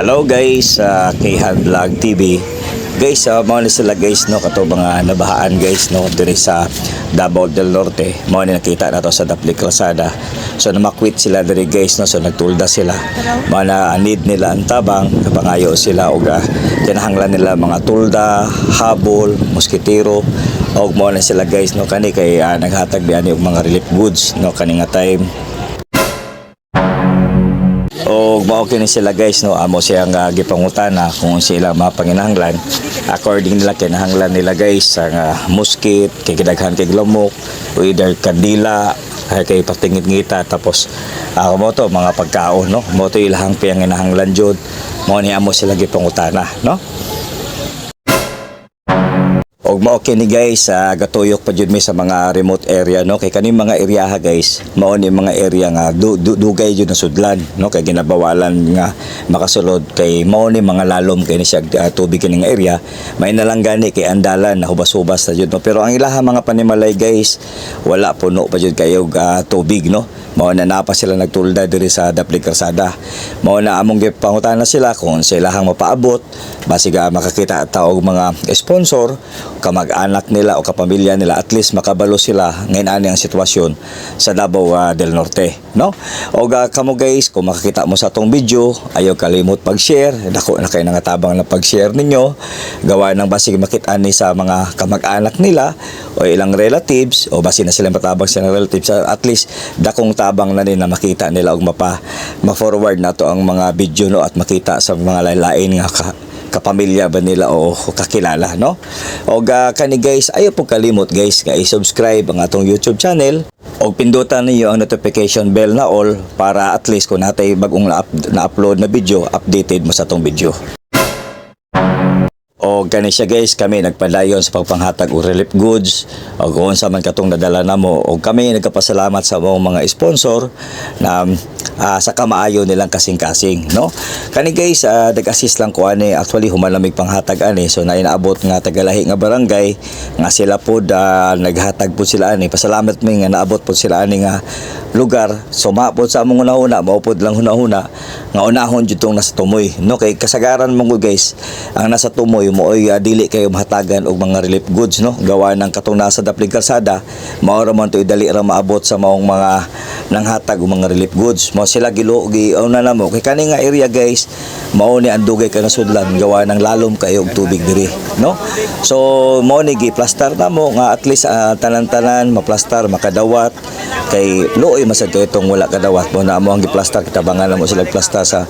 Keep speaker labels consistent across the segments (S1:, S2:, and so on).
S1: Hello guys, sa Kihan Vlog TV. Guys, uh, mga na sila guys no kato mga nabahaan guys no diri sa Davao del Norte. Mao ni nakita nato sa Dapli Calzada. So namakwit sila diri guys no so nagtulda sila. Mga na need nila ang tabang, napangayo sila og uh, kinahanglan nila mga tulda, habol, moskitero og mo na sila guys no kani kay uh, naghatag biani og mga relief goods no kani nga time o mao kini sila guys no? Amo siyang uh, gipangutana kung sila mapanginahanglan. According nila kinahanglan nila guys ang uh, muskit kay kidaghan kay lamok o either kandila ay kay patingit-ngita. Tapos ako mo to mga pagkaon no? Mo to ilahang pinanginahanglan jud. Mo ni amo sila gipangutana no Og mao kini guys, ah, gatuyok pa jud mi sa mga remote area no? Kay kaning mga area guys, mao ni mga area nga du, du, dugay jud na sudlan no? Kay ginabawalan nga makasulod. Kay mao ni mga lalom kay ni siya ah, tubig kining area, may nalang gani kay andalan na hubas-hubas na jud no? Pero ang ilaha mga panimalay guys, wala puno pa jud kayo ah, tubig no? Mao na napa sila nagtulda diri sa Dapli Calzada mao na among gipangutana sila kung sila hang mapaabot basiga makakita ta og mga sponsor kamag-anak nila o kapamilya nila at least makabalo sila ngayon ani ang sitwasyon sa Davao ah, del Norte no? O kamo guys kung makakita mo sa tong video ayaw kalimot pag-share. Dako na kayo nangatabang na pag-share ninyo. Gawa ng basig makita ni sa mga kamag-anak nila o ilang relatives o basi na sila matabang sa relatives at least dakong tabang na nila makita nila og mapa ma-forward na to ang mga video no? At makita sa mga lain-lain nga ka, kapamilya ba nila o kakilala no? Og ah, kani guys ayo po kalimot guys nga i-subscribe ang atong YouTube channel. Og pindutan niyo ang notification bell na all para at least kung natay bagong na-up- na-upload na video updated mo sa atong video. O kani siya guys kami nagpadayon sa pagpanghatag og relief goods. O kung sa man katong nadala namo. O kami nagkapasalamat sa mga sponsor na ah, sa kamaayo nilang kasing-kasing no? Kani guys uh, nag-assist lang ko ani. Actually humalamig panghatag ani. So na inaabot nga tagalahi nga barangay nga sila pod ah, naghatag po sila ani. Pasalamat mi nga naabot po sila ani nga lugar. So maapod sa among una-una maupod lang huna-huna nga unahon jud tong nasa tumoy no? Kay kasagaran mo guys ang nasa tumoy mo ay dili kayo mahatagan og mga relief goods no? Gawa ng katong nasa daplig kalsada mao ra man to dali ra maabot sa maong mga nanghatag og mga relief goods. Mo sila gilo gi una na mo kay kani nga area guys mao ni ang dugay ka nasudlan gawa ng lalom kayo og tubig diri no? So mao ni gi plaster na mo nga at least ah, tanan-tanan maplastar makadawat. Kay looy masad kay itong wala kadawat. Mo na mo ang giplastar kitabangan mo sila plastar sa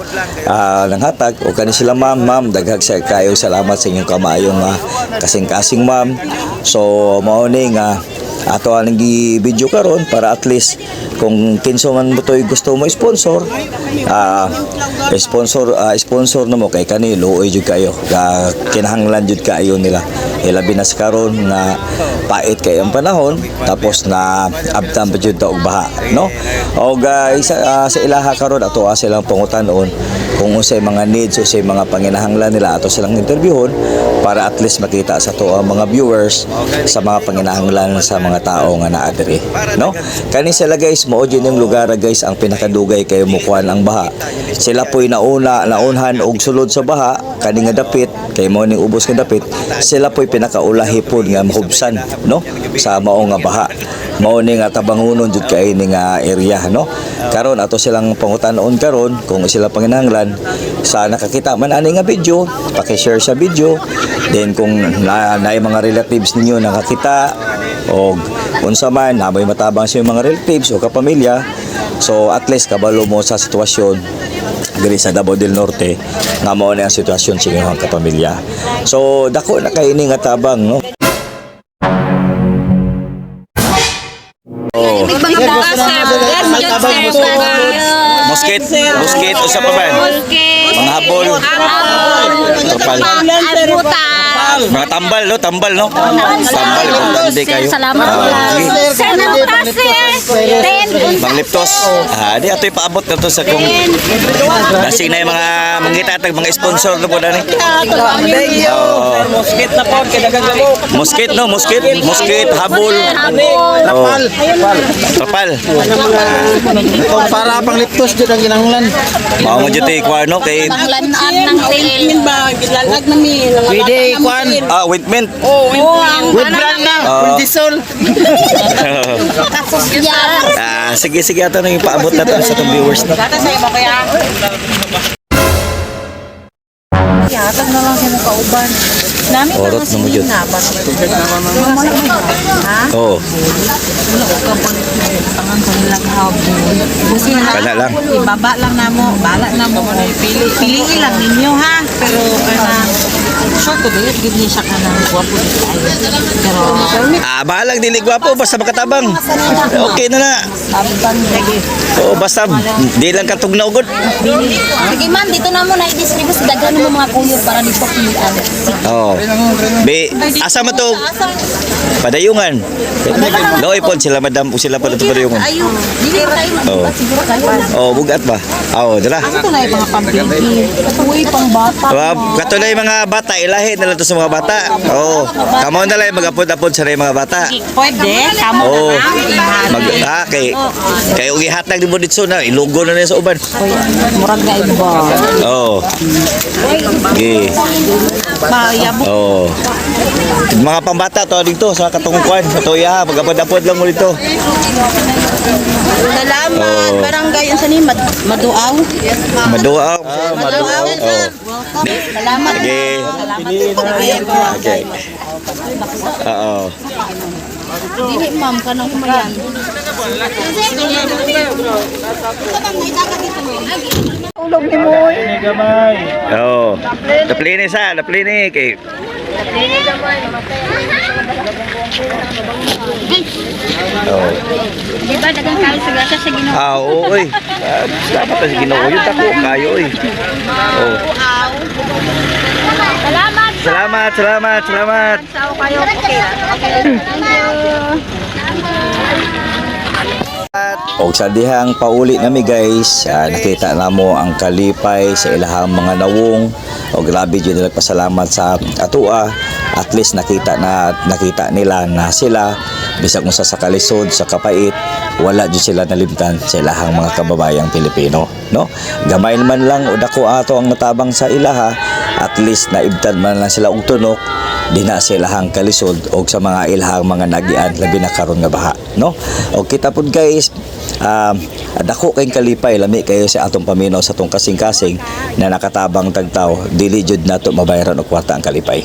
S1: ah, nanghatag o kani sila ma'am ma'am daghag sa kayo. Salamat sa inyong kamayong uh, kasing-kasing ma'am. So mao ni nga ato ang video karon para at least kung kinso man mo to'y gusto mo sponsor ah sponsor ah, sponsor na mo kay kani luoy jud kayo. Ga kinahanglan jud kayo nila. Ilabi na sa karon nga pait kay ang panahon tapos na abtan pa jud og baha no? O guys sa ilaha karon ato ah, silang pangutanon kung unsay mga needs o say mga panginahanglan nila ato silang interviewon para at least makita sa to ang mga viewers sa mga panginahanglan sa mga tao nga naa diri no? Kani sila guys mao jud yung lugar guys ang pinakadugay kay mukuan ang baha. Sila po'y nauna naunhan og sulod sa baha kani nga dapit kay mao ning ubos nga dapit sila po'y pinakaulahi pod nga mahubsan no? Sa mao nga baha mao ni nga tabangunon jud kay ni nga area no? Karon ato silang pangutanon karon kung sila panginahanglan sa nakakita man ani nga video paki-share sa video. Then kung na, na mga relatives ninyo nakakita o unsa man namoy matabang sa mga relatives o kapamilya so at least kabalo mo sa sitwasyon diri sa Davao del Norte nga mao na ang sitwasyon sa inyong kapamilya. So dako na kay ini nga tabang no Oh.
S2: Mga bukas, sir. Yes, good, sir.
S1: Musket, musket, usa pa ba? Mga habol.
S2: Habol.
S1: Kapal.
S2: Albutan.
S1: Mga tambal, no? Tambal, no? Tambal, importante kayo.
S2: Salamat
S1: Ah.
S2: Sir, kasi? Ten.
S1: Mang Liptos. Ah, di ato ipaabot na to sa kung Dasing na yung mga mangitatag, mga sponsor no po na ni. Oh.
S3: Mosquito na po, kinagang mo.
S1: Mosquit no, mosquit, mosquit, habol.
S2: Habol.
S1: Oh. Kapal.
S3: Kung para pang liptos dyan ang ginanglan.
S1: Mao mo jud ko ano kay
S2: Panglanaan ng tail.
S4: ba gilalag na mi
S3: Pwede, kwan.
S1: ah mint.
S4: oh ang
S3: With brand na,
S1: Ah.
S3: with diesel.
S2: Yan.
S1: ah sige sige ato nang ipaabot na to sa tong viewers na.
S4: Kata sa iba kaya
S5: Yatag na lang siya kauban. Nami
S1: Orot
S5: mga
S1: na mo
S5: ba? Ha?
S1: Oh,
S5: pa na
S1: kana lang.
S5: Ibaba lang na mo, bala na mo. Pili, piliin lang ninyo ha. Pero kana sure ko dili gid ni siya kana gwapo dito ay. Pero
S1: Ah, bahalang dili gwapo basta makatabang. Okay na na.
S5: abtan lagi.
S1: Oo, basta di lang katog na ugod.
S2: Sige ma'am, dito na mo na i-distribute daghan mo mga kuyo para dito pilihan.
S1: Oh. Be, asa mo to? Padayungan. Loy po sila madam sila pa dito padayungan.
S2: Ayo, dili ko tayo
S1: Oh.
S2: mag siguro kayo.
S1: Oh, bugat ba? Oh, dala.
S5: Ito na yung mga pambili. Katuloy pang bata.
S1: Uh, katulay mga bata, ilahi na lang to sa mga bata. Oh, kamo na lang mag-apod-apod sa mga bata.
S5: Pwede, kamo
S1: Oo.
S5: na.
S1: Mag ah, kay kay ugi hatag di mo dito na ilugo na niya sa uban.
S5: Murag na iba.
S1: Oo. Okay.
S5: Mayabot.
S1: Oo. Mga pambata to dito sa katungkuan, sa tuya, mag-apod-apod lang mo dito.
S4: salamat
S1: Oh.
S4: barangay ang sani mad maduaw
S1: Maduaw. Ah, maduaw. Oh.
S4: Salamat
S1: Okay. Okay. Oo.
S4: dili ma'am kanang kumayan
S1: Oo. Naplini sa, naplini kay Oo.
S2: Di ba dagang kayo sa grasa sa Ginoo?
S1: Ah, oo, oy. Ah, dapat sa Ginoo yun ako kayo, oy. Oh.
S2: Salamat.
S1: Salamat, salamat, salamat.
S2: Sao kayo? Okay. Thank you.
S1: Og sa dihang pauli nami guys, ah, nakita namo ang kalipay sa ilahang mga nawong. O grabe jud nila pasalamat sa atua. At least nakita na nakita nila na sila bisag kung sa kalisod sa kapait wala jud sila nalimtan sa ilahang mga kababayang Pilipino no gamay man lang o ato ang natabang sa ilaha at least naibtan man lang sila og tunok di na sa ilahang kalisod o sa mga ilahang mga nagian labi na karon nga baha no? O kita pud guys um, dako kayong kalipay lami kayo sa atong paminaw sa atong kasing-kasing na nakatabang tagtaw. Dili jud nato mabayaran og kwarta ang kalipay